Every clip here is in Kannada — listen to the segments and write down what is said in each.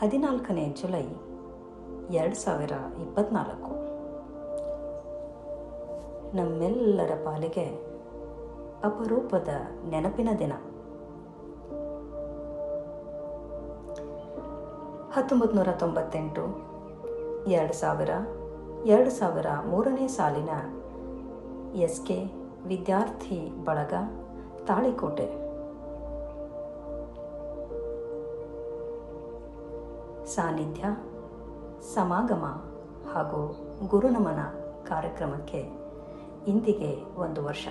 ಹದಿನಾಲ್ಕನೇ ಜುಲೈ ಎರಡು ಸಾವಿರ ಇಪ್ಪತ್ನಾಲ್ಕು. ನಮ್ಮೆಲ್ಲರ ಪಾಲಿಗೆ ಅಪರೂಪದ ನೆನಪಿನ ದಿನ. ಹತ್ತೊಂಬತ್ತು ನೂರ ತೊಂಬತ್ತೆಂಟು, ಎರಡು ಸಾವಿರ ಎರಡು ಸಾವಿರ ಮೂರನೇ ಸಾಲಿನ ಎಸ್ ಕೆ ವಿದ್ಯಾರ್ಥಿ ಬಳಗ ತಾಳಿಕೋಟೆ. ಸಾನ್ನಿಧ್ಯ, ಸಮಾಗಮ ಹಾಗೂ ಗುರುನಮನ ಕಾರ್ಯಕ್ರಮಕ್ಕೆ ಇಂದಿಗೆ ಒಂದು ವರ್ಷ.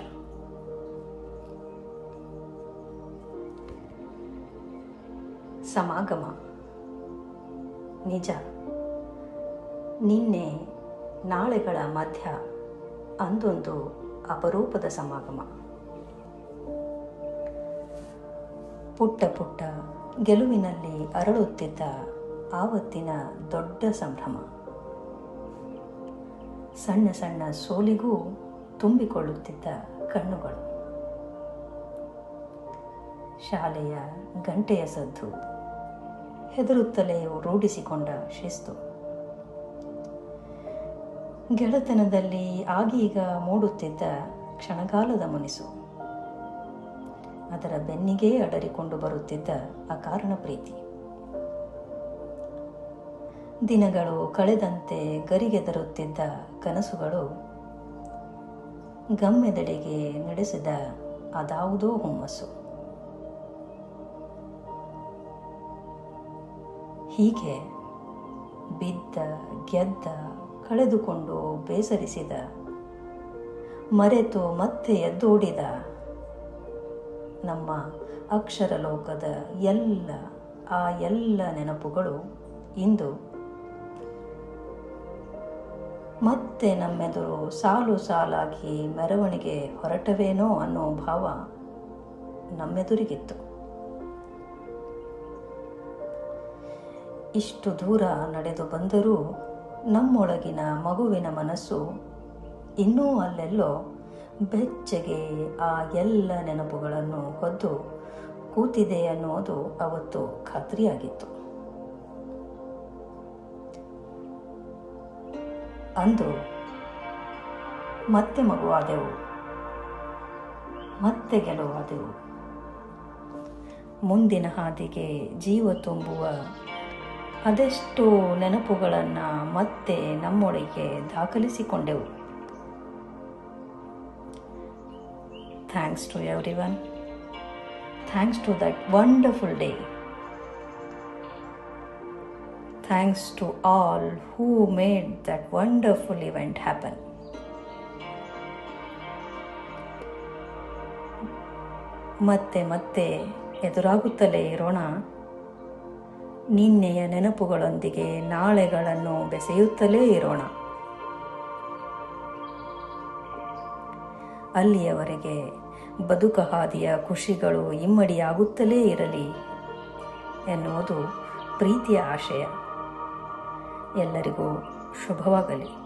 ಸಮಾಗಮ. ನಿಜ. ನಿನ್ನೆ ನಾಳೆಗಳ ಮಧ್ಯ ಅಂದೊಂದು ಅಪರೂಪದ ಸಮಾಗಮ. ಪುಟ್ಟ ಪುಟ್ಟ ಗೆಲುವಿನಲ್ಲಿ ಅರಳುತ್ತಿದ್ದ ಆವತ್ತಿನ ದೊಡ್ಡ ಸಂಭ್ರಮ. ಸಣ್ಣ ಸಣ್ಣ ಸೋಲಿಗೂ ತುಂಬಿಕೊಳ್ಳುತ್ತಿದ್ದ ಕಣ್ಣುಗಳು. ಶಾಲೆಯ ಗಂಟೆಯ ಸದ್ದು. ಹೆದರುತ್ತಲೇ ರೂಢಿಸಿಕೊಂಡ ಶಿಸ್ತು. ಗೆಳೆತನದಲ್ಲಿ ಆಗೀಗ ಮೂಡುತ್ತಿದ್ದ ಕ್ಷಣಗಾಲದ ಮುನಿಸು. ಅದರ ಬೆನ್ನಿಗೇ ಅಡರಿಕೊಂಡು ಬರುತ್ತಿದ್ದ ಅಕಾರಣ ಪ್ರೀತಿ. ದಿನಗಳು ಕಳೆದಂತೆ ಗರಿಗೆದರುತ್ತಿದ್ದ ಕನಸುಗಳು ಗಮ್ಯದೆಡೆಗೆ ನಡೆಸಿದ ಅದಾವುದೋ ಹುಮ್ಮಸ್ಸು. ಹೀಗೆ ಬಿದ್ದ, ಗೆದ್ದ, ಕಳೆದುಕೊಂಡು ಬೇಸರಿಸಿದ, ಮರೆತು ಮತ್ತೆ ಎದ್ದೋಡಿದ ನಮ್ಮ ಅಕ್ಷರ ಲೋಕದ ಎಲ್ಲ, ಆ ಎಲ್ಲ ನೆನಪುಗಳು ಇಂದು ಮತ್ತೆ ನಮ್ಮೆದುರು ಸಾಲು ಸಾಲಾಗಿ ಮೆರವಣಿಗೆ ಹೊರಟವೇನೋ ಅನ್ನೋ ಭಾವ ನಮ್ಮೆದುರಿಗಿತ್ತು. ಇಷ್ಟು ದೂರ ನಡೆದು ಬಂದರೂ ನಮ್ಮೊಳಗಿನ ಮಗುವಿನ ಮನಸ್ಸು ಇನ್ನೂ ಅಲ್ಲೆಲ್ಲೋ ಬೆಚ್ಚಗೆ ಆ ಎಲ್ಲ ನೆನಪುಗಳನ್ನು ಹೊದ್ದು ಕೂತಿದೆ ಅನ್ನೋದು ಅವತ್ತು ಖಾತ್ರಿಯಾಗಿತ್ತು. ಅಂದು ಮತ್ತೆ ಮಗುವಾದೆವು. ಮತ್ತೆ ಗೆಲುವಾದೆವು. ಮುಂದಿನ ಹಾದಿಗೆ ಜೀವ ತುಂಬುವ ಅದೆಷ್ಟು ನೆನಪುಗಳನ್ನು ಮತ್ತೆ ನಮ್ಮೊಳಗೆ ದಾಖಲಿಸಿಕೊಂಡೆವು. Thanks to every one thanks to that wonderful day thanks to all who made that wonderful event happen. ಮತ್ತೆ ಮತ್ತೆ ಎದುರಾಗುತ್ತಲೇ ಇರೋಣ. ನಿನ್ನೆಯ ನೆನಪುಗಳೊಂದಿಗೆ ನಾಳೆಗಳನ್ನು ಬೆಸೆಯುತ್ತಲೇ ಇರೋಣ. ಅಲ್ಲಿಯವರೆಗೆ ಬದುಕ ಹಾದಿಯ ಖುಷಿಗಳು ಇಮ್ಮಡಿಯಾಗುತ್ತಲೇ ಇರಲಿ ಎನ್ನುವುದು ಪ್ರೀತಿಯ ಆಶಯ. ಎಲ್ಲರಿಗೂ ಶುಭವಾಗಲಿ.